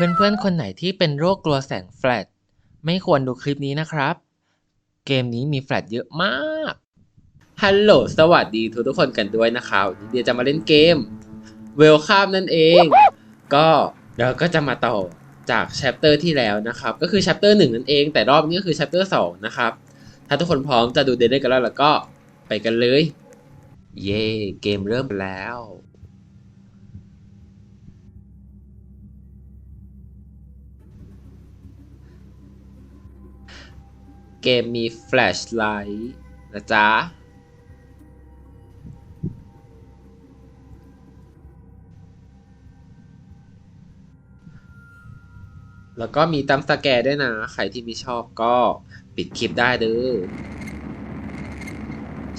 เพื่อนๆ คนไหนที่เป็นโรคกลัวแสงแฟลชไม่ควรดูคลิปนี้นะครับ เกมนี้มีแฟลชเยอะมาก ฮัลโหล สวัสดีทุกทุกๆคนกันด้วยนะครับเดี๋ยวจะมาเล่นเกมเวลข้ามนั่นเอง ก็เราก็จะมาต่อจากแชปเตอร์ที่แล้วนะครับ ก็คือแชปเตอร์หนึ่งนั่นเอง แต่รอบนี้ก็คือแชปเตอร์สองนะครับ ถ้าทุกคนพร้อมจะดูเดนได้กันแล้วแล้วก็ไปกันเลย เย่เกมเริ่มแล้ว เกมมีแฟลชไลท์นะจ๊ะ แล้วก็มีตั้มสแกร์ด้วยนะ ใครที่ไม่ชอบก็ปิดคลิปได้เด้อ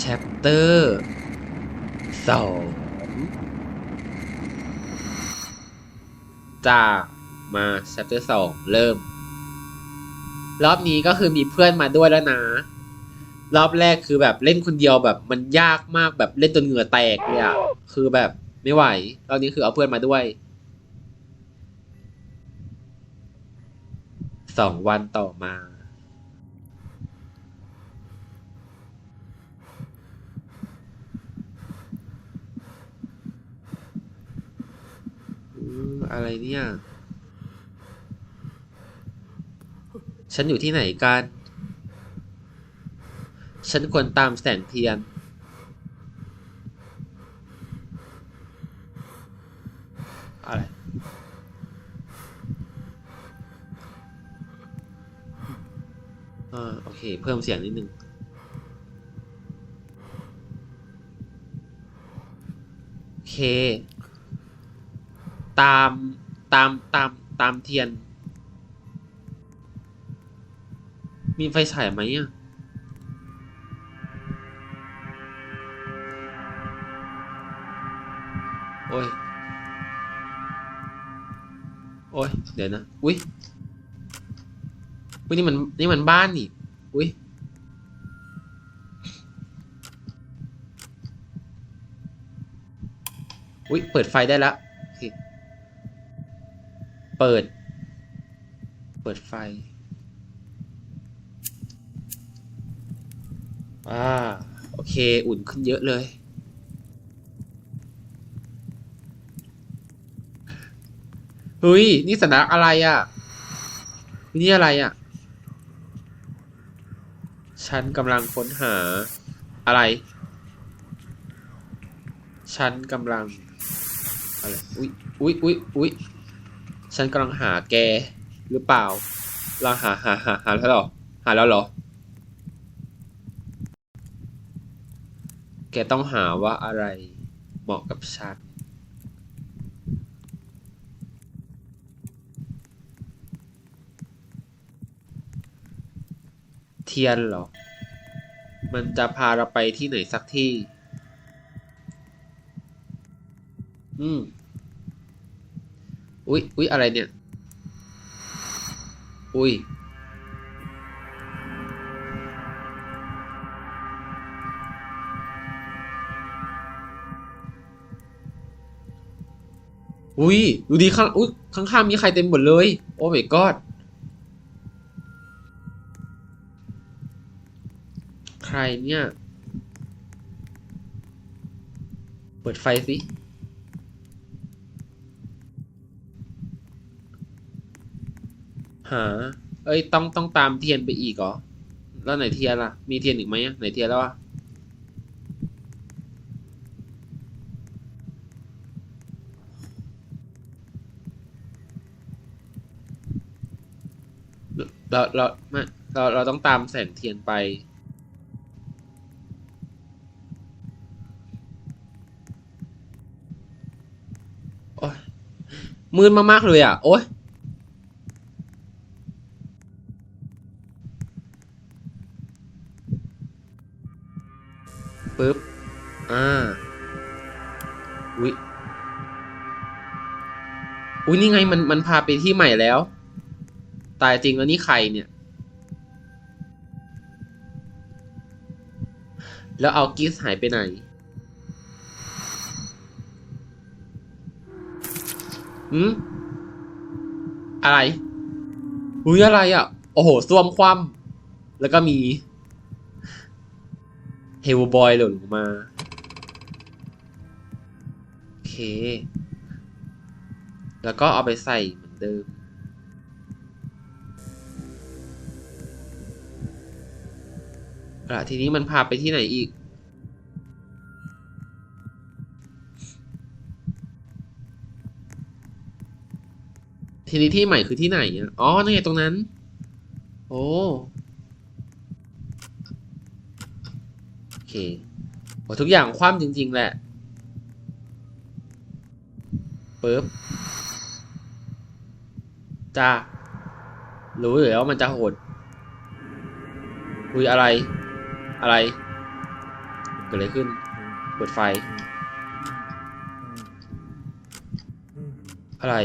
chapter สองจ้ามา chapter สองเริ่ม รอบนี้ก็คือมีเพื่อนมาด้วยแล้วนะ รอบแรกคือแบบเล่นคนเดียวแบบมันยากมากแบบเล่นจนเหงื่อแตกเลยอะคือแบบไม่ไหว รอบนี้คือเอาเพื่อนมาด้วยสองวันต่อมาอืมอะไรเนี่ย ฉันอยู่ที่ไหนกัน ฉันควรตามแสงเทียน อะไร อ่า โอเค เพิ่มเสียงนิดนึงโอเค ตาม ตาม ตาม ตามเทียน มีไฟฉายไหมอะโอ้ย โอ้ย เดี๋ยวนะ อุ้ยอุ้ยนี่มันนี่มันบ้านนี่ อุ้ยอุ้ยเปิดไฟได้แล้วเปิด เปิดไฟ อ่า โอเค อุ่นขึ้นเยอะเลย เฮ้ย นี่สัญลักษณ์อะไรอะ นี่อะไรอะ ฉันกำลังค้นหาอะไร ฉันกำลัง อะไร อุ๊ย อุ๊ย อุ๊ย อุ๊ย ฉันกำลังหาแก หรือเปล่าเราหาหาหาหาแล้วหรอ หาแล้วหรอ แกต้องหาว่าอะไรเหมาะกับฉัน เทียนเหรอ มันจะพาเราไปที่ไหนสักที่ อืม อุ๊ย อุ๊ย อะไรเนี่ย อุ๊ย อุ้ยดูดีข้างอุ๊ยข้างๆมีใครเต็มหมดเลย โอ้ my god ใครเนี่ย เปิดไฟสิหา เอ้ย ต้องต้องตามเทียนไปอีกเหรอ แล้วไหนเทียนล่ะ มีเทียนอีกไหมไหนเทียนแล้วอะ เราเราไม่เราเราต้องตามแสงเทียนไป โอ้ยมืดมากๆเลยอะ โอ้ยปึ๊บ อ่า อุ๊ยอุ๊ยนี่ไงมันมันพาไปที่ใหม่แล้ว ตายจริงแล้วนี่ใครเนี่ย แล้วเอากิสหายไปไหน หืม อะไรอุ้ยอะไรอะ โอ้โหซ่วมคว่ำแล้วก็มี เฮลบอยหล่นลงมา โอเค แล้วก็เอาไปใส่เหมือนเดิม อะทีนี้มันพาไปที่ไหนอีก ทีนี้ที่ใหม่คือที่ไหนอะอ๋อนั่นไงตรงนั้น โอ้โอเคโอทุกอย่างคว่ำจริง ๆ แหละปึ๊บจ้ารู้อยู่แล้วมันจะโหดคุยอะไร อะไร เกิดอะไรขึ้น เปิดไฟ อะไร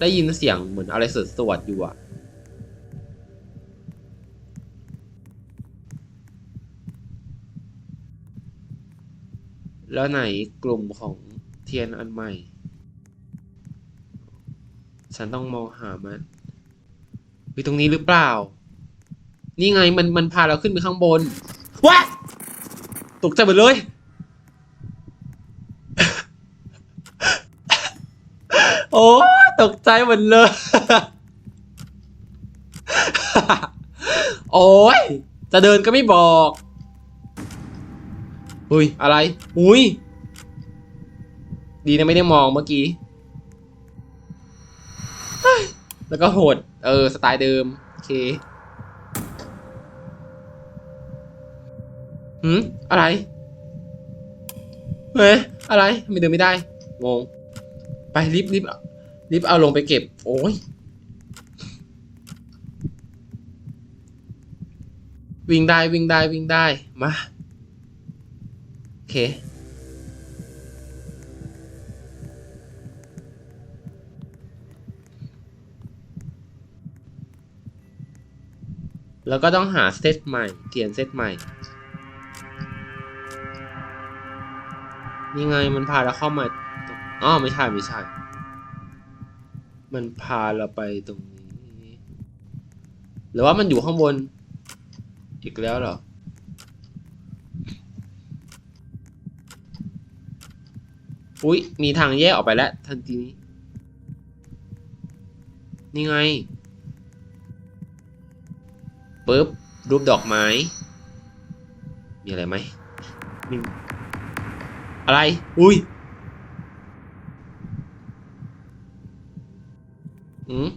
ได้ยินเสียงเหมือนอะไรสวดสวดอยู่อะแล้วไหนกลุ่มของเทียนอันใหม่ ฉันต้องมองหามันอยู่ตรงนี้หรือเปล่า นี่ไงมันมันพาเราขึ้นไปข้างบนว้าตกใจหมดเลย โอ้ยตกใจหมดเลย โอ้ยจะเดินก็ไม่บอกอุ้ยอะไร อุ้ย ดีนะไม่ได้มองเมื่อกี้ แล้วก็โหด เออ สไตล์เดิม โอเค หืมอะไร เฮ้ย อะไรทำไมเดินไม่ได้ งง ไปรีบรีบรีบเอาลงไปเก็บ โอ้ย วิ่งได้วิ่งได้วิ่งได้ มา โอเค แล้วก็ต้องหาเซตใหม่เทียนเซตใหม่ นี่ไงมันพาเราเข้ามาอ๋อไม่ใช่ไม่ใช่ มันพาเราไปตรงนี้ หรือว่ามันอยู่ข้างบน อีกแล้วเหรออุ๊ยมีทางแยกออกไปแล้ว ทันทีนี้ นี่ไงปึ๊บรูปดอกไม้ มีอะไรไหมมี อะไร อุ้ยอืม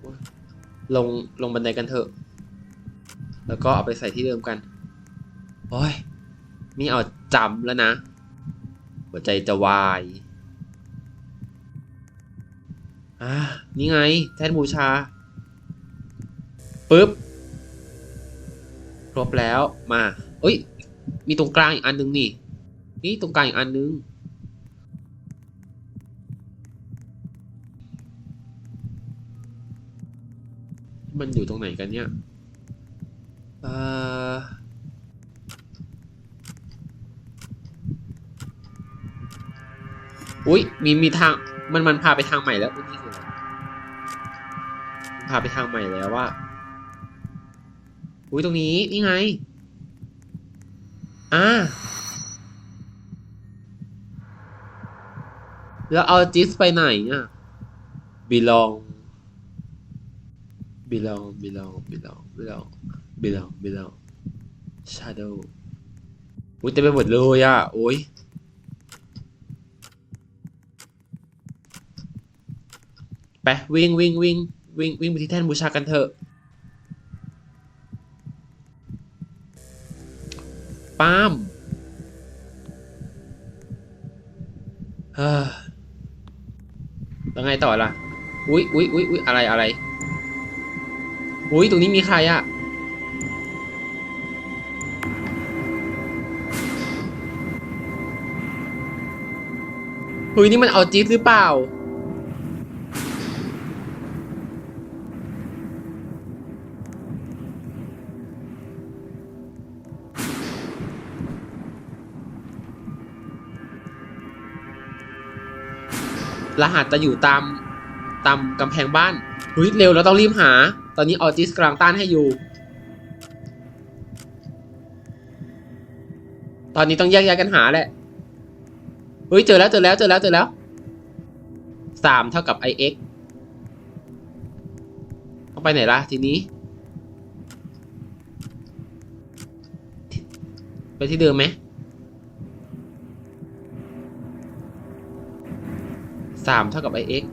โอ๊ยลง ลงบันไดกันเถอะ แล้วก็เอาไปใส่ที่เดิมกัน โอ้ย นี่เอาจำแล้วนะ หัวใจจะวาย อ่า นี่ไง แท่นบูชา ปึ๊บ ครบแล้วมาเอ้ย มีตรงกลางอีกอันนึงนี่ นี่ตรงกลางอีกอันนึง มันอยู่ตรงไหนกันเนี่ยเอ่ออุ้ยมีมีทางมันมันพาไปทางใหม่แล้วนี่คืออะไรมันพาไปทางใหม่แล้วว่า อุ้ยตรงนี้ นี่ไง อ่า แล้วเอาจิสไปไหนอะ belong belong belong belong belong belong belong shadow อุ้ยเต็มไปหมดเลยอะ โอ้ยไปวิ่งวิ่งวิ่งวิ่งวิ่งไปที่แท่นบูชากันเถอะ ป้ามเฮ้อแล้วไงต่อล่ะ อุ๊ยอุ๊ยอุ๊ยอุ๊ยอะไรอะไร อุ๊ย ตรงนี้มีใครอะอุ๊ยนี่มันเอาจิ๊ดหรือเปล่า รหัสจะอยู่ตามตามกำแพงบ้านเฮ้ยเร็วเราต้องรีบหา ตอนนี้ออจิสกำลังต้านให้อยู่ ตอนนี้ต้องแยกย้ายกันหาแหละเฮ้ยเจอแล้วเจอแล้วเจอแล้วเจอแล้วสามเท่ากับ ix ต้องไปไหนล่ะทีนี้ ไปที่เดิมไหม สามเท่ากับ ix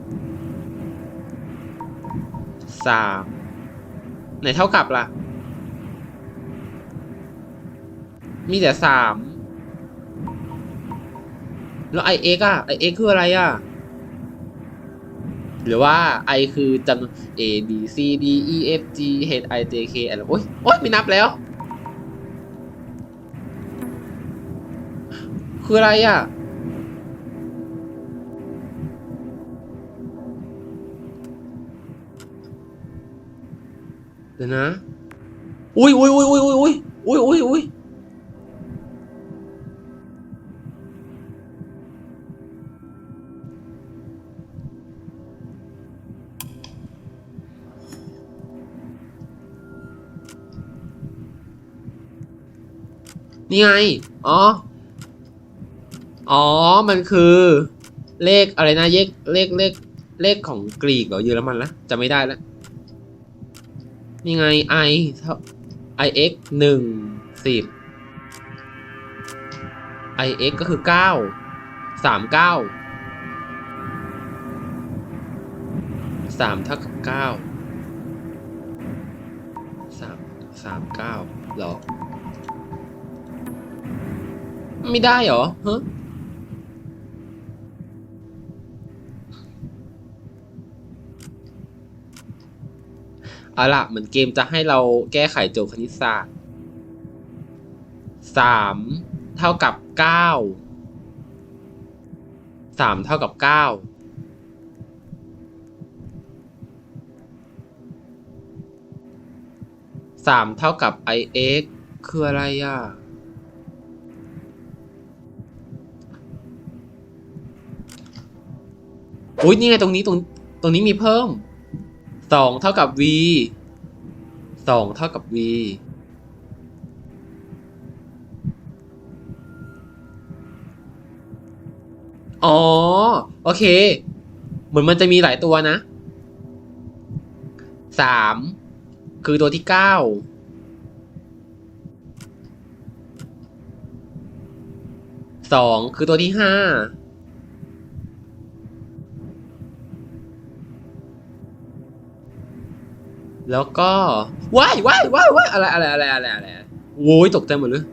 สามไหนเท่ากับล่ะ มีแต่สามแล้ว ix อะ ix คืออะไรอะหรือว่า i คือจำนวน a b c d e f g h i j k อะไรโอ๊ยโอ๊ยไม่นับแล้ว คืออะไรอะ เดี๋ยวนะ อุ้ยอุ้ยอุ้ยอุ้ยอุ้ยอุ้ยอุ้ยอุ้ยนี่ไง อ๋อ อ๋อ มันคือ เลขอะไรนะเลขเลขเลขเลขของกรีกเหรอเยอรมันละจะไม่ได้แล้ว นี่ไง i เท่า i x หนึ่งสิบ i x ก็คือเก้าสามเก้าสามเท่ากับเก้าสามสามเก้าหรอ ไม่ได้หรอฮะ เอาละเหมือนเกมจะให้เราแก้ไขโจทย์คณิตศาสตร์สามเท่ากับเก้าสามเท่ากับเก้าสามเท่ากับ ix คืออะไรอะอุ้ยนี่ไงตรงนี้ตรงตรงนี้มีเพิ่ม สองเท่ากับ v สองเท่ากับ v อ๋อ โอเค เหมือนมันจะมีหลายตัวนะสามคือตัวที่เก้าสองคือตัวที่ห้า แล้วก็ว้ายว้ายว้ายว้ายอะไรอะไรอะไรอะไรอะไรโว้ยตกใจหมดเลย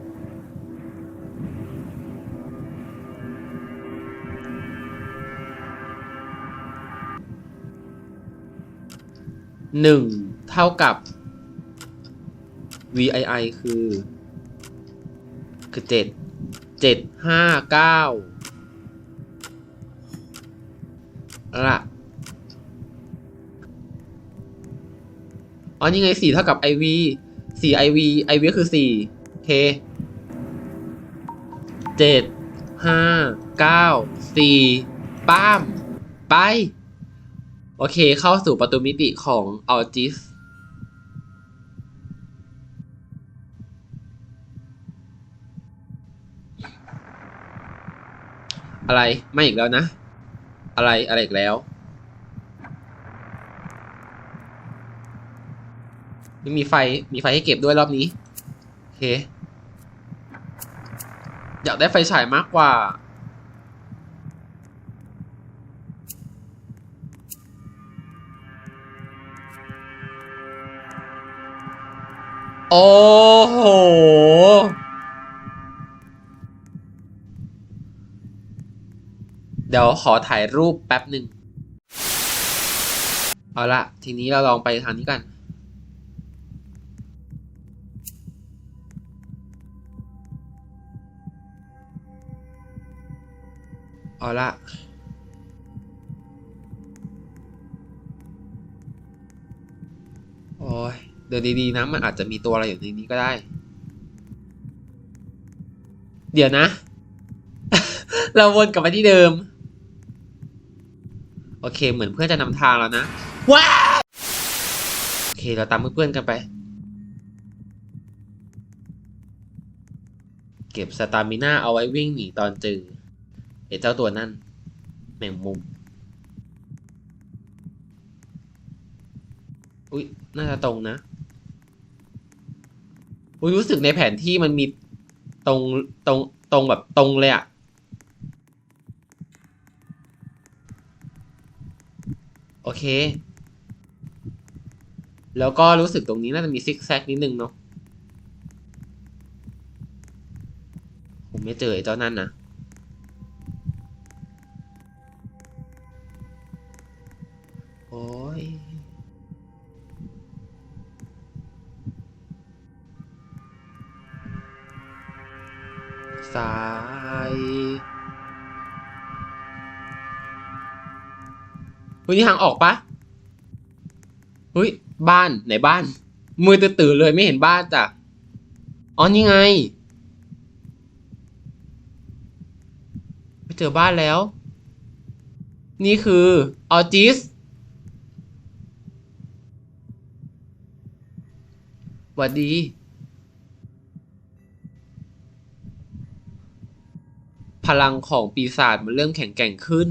หนึ่งเท่ากับ VII คือ คือเจ็ดเจ็ดห้าเก้าละ อ๋อนี่ไงสี่เท่ากับ IV สี่ IV IV คือสี่เคเจ็ดห้าเก้าสี่ป้าม ไป โอเคเข้าสู่ประตูมิติของ AlGIS อะไรไม่อีกแล้วนะ อะไรอะไรอีกแล้ว ม่มีไฟมีไฟให้เก็บด้วยรอบนี้โอเค อยากได้ไฟฉายมากกว่า โอ้โหเดี๋ยวขอถ่ายรูปแป๊บหนึ่งเอาละทีนี้เราลองไปทางนี้กัน เอาละโอ้ยเดี๋ยวดีๆนะมันอาจจะมีตัวอะไรอยู่ในนี้ก็ได้ เดี๋ยวนะ เราวนกลับมาที่เดิม โอเคเหมือนเพื่อนจะนำทางแล้วนะว้าโอเคเราตามเพื่อนๆกันไป เก็บสตามิน่าเอาไว้วิ่งหนีตอนเจอ เจ้าตัวนั่นแมงมุม อุ้ยน่าจะตรงนะ อุ้ยรู้สึกในแผนที่มันมีตรงตรงตรงแบบตรงเลยอะโอเค แล้วก็รู้สึกตรงนี้น่าจะมีซิกแซกนิดนึงเนาะ ผมไม่เจอไอ้เจ้านั่นนะ โอ้ยซ้ายเฮ้ยนี่ทางออกปะเฮ้ย บ้านไหนบ้าน มือตื่นเลยไม่เห็นบ้านจ้ะ อ๋อ นี่ไง ไม่เจอบ้านแล้ว นี่คือออจิส หวัดดีพลังของปีศาจมันเริ่มแข็งแกร่งขึ้น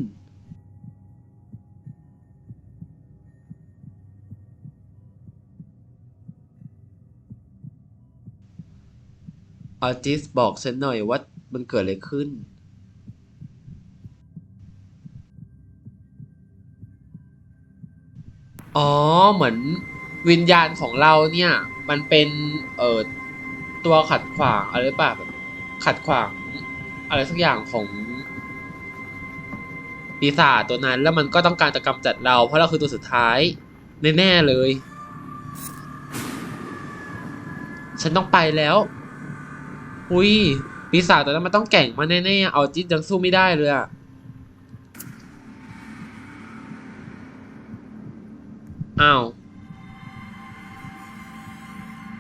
ออจิสบอกฉันหน่อยว่ามันเกิดอะไรขึ้น อ๋อ เหมือนวิญญาณของเราเนี่ย มันเป็นเอ่อตัวขัดขวางอะไรป่ะแบบขัดขวางอะไรสักอย่างของปีศาจตัวนั้น แล้วมันก็ต้องการจะกำจัดเรา เพราะเราคือตัวสุดท้ายแน่ๆเลย ฉันต้องไปแล้ว อุ้ยปีศาจตัวนั้นมันต้องแก่งมาแน่ๆเอาจิตยังสู้ไม่ได้เลยอะอ้าว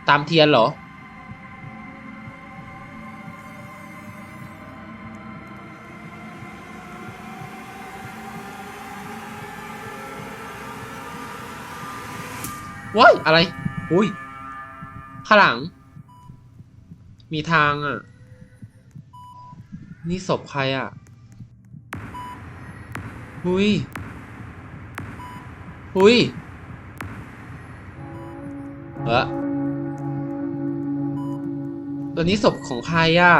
ตามเทียนเหรอ ว้าย อะไร อุ้ย ข้างหลัง มีทางอะ นี่ศพใครอะ หุย หุยเออ ตัวนี้ศพของใครอะ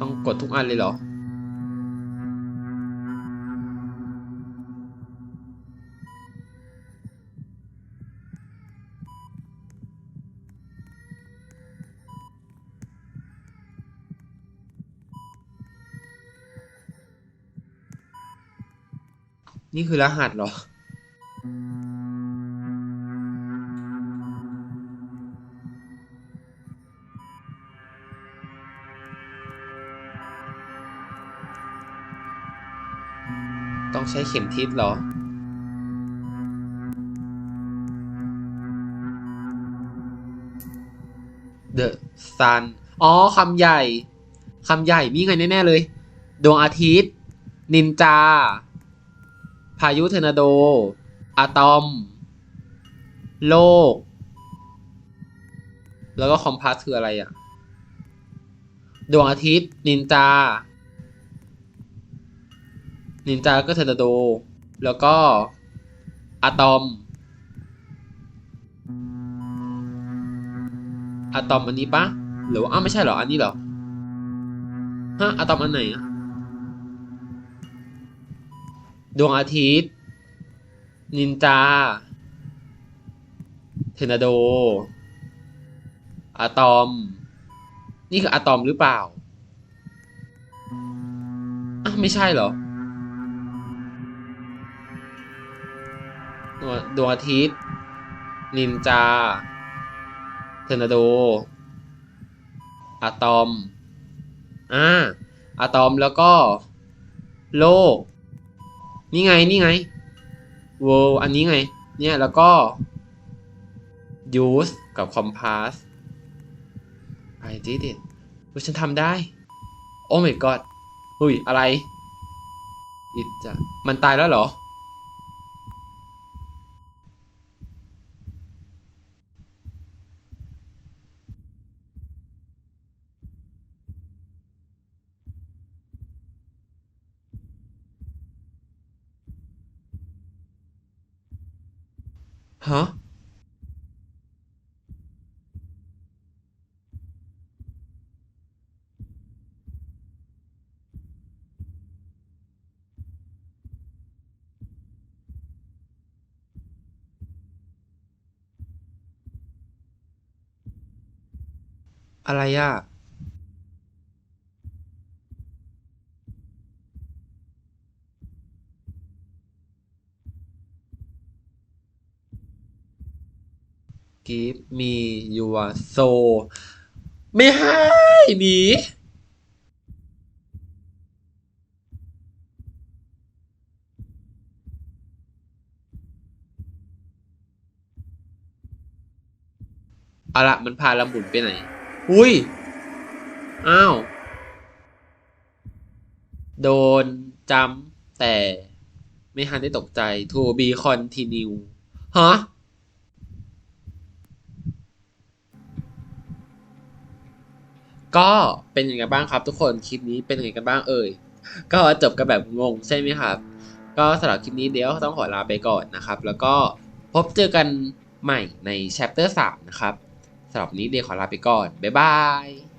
ต้องกดทุกอันเลยเหรอ นี่คือรหัสเหรอ ต้องใช้เข็มทิศเหรอ The Sun อ๋อ คำใหญ่ คำใหญ่มีไงแน่ ๆ เลย ดวงอาทิตย์ นินจาายุเทอร์นาโด อะตอม โลก แล้วก็คอมพาสคืออะไรอะดวงอาทิตย์ นินจา นินจาก็เทอร์นาโด แล้วก็ อะตอม อะตอมอันนี้ปะหรือว่าอ้าวไม่ใช่เหรอ อันนี้เหรอ ฮะ อะตอมอันไหนอะ ดวงอาทิตย์ นินจา เทนาโด อะตอม นี่คืออะตอมหรือเปล่าอะไม่ใช่เหรอ ดวงอาทิตย์ นินจา เทนาโด อะตอม อ่าอะตอมแล้วก็ โลก นี่ไงนี่ไงโวลอันนี้ไง เนี่ยแล้วก็ use กับ compass I did it ว่าฉันทำได้ Oh my god หุยอะไร อิจะมันตายแล้วเหรอ ฮะอะไรอะ me your soul ไม่ให้หนีเอาละมันพาเราหมุนไปไหน อุ้ย อ้าว โดนจำแต่ไม่ทันได้ตกใจ to be continue ฮะ ก็เป็นยังไงบ้างครับ ทุกคนคลิปนี้เป็นยังไงกันบ้างเอ่ยก็จบกันแบบงงใช่ไหมครับ ก็สำหรับคลิปนี้เดี๋ยวต้องขอลาไปก่อนนะครับ แล้วก็พบเจอกันใหม่ในแชปเตอร์3นะครับสำหรับนี้เดี๋ยวขอลาไปก่อน บ๊ายบาย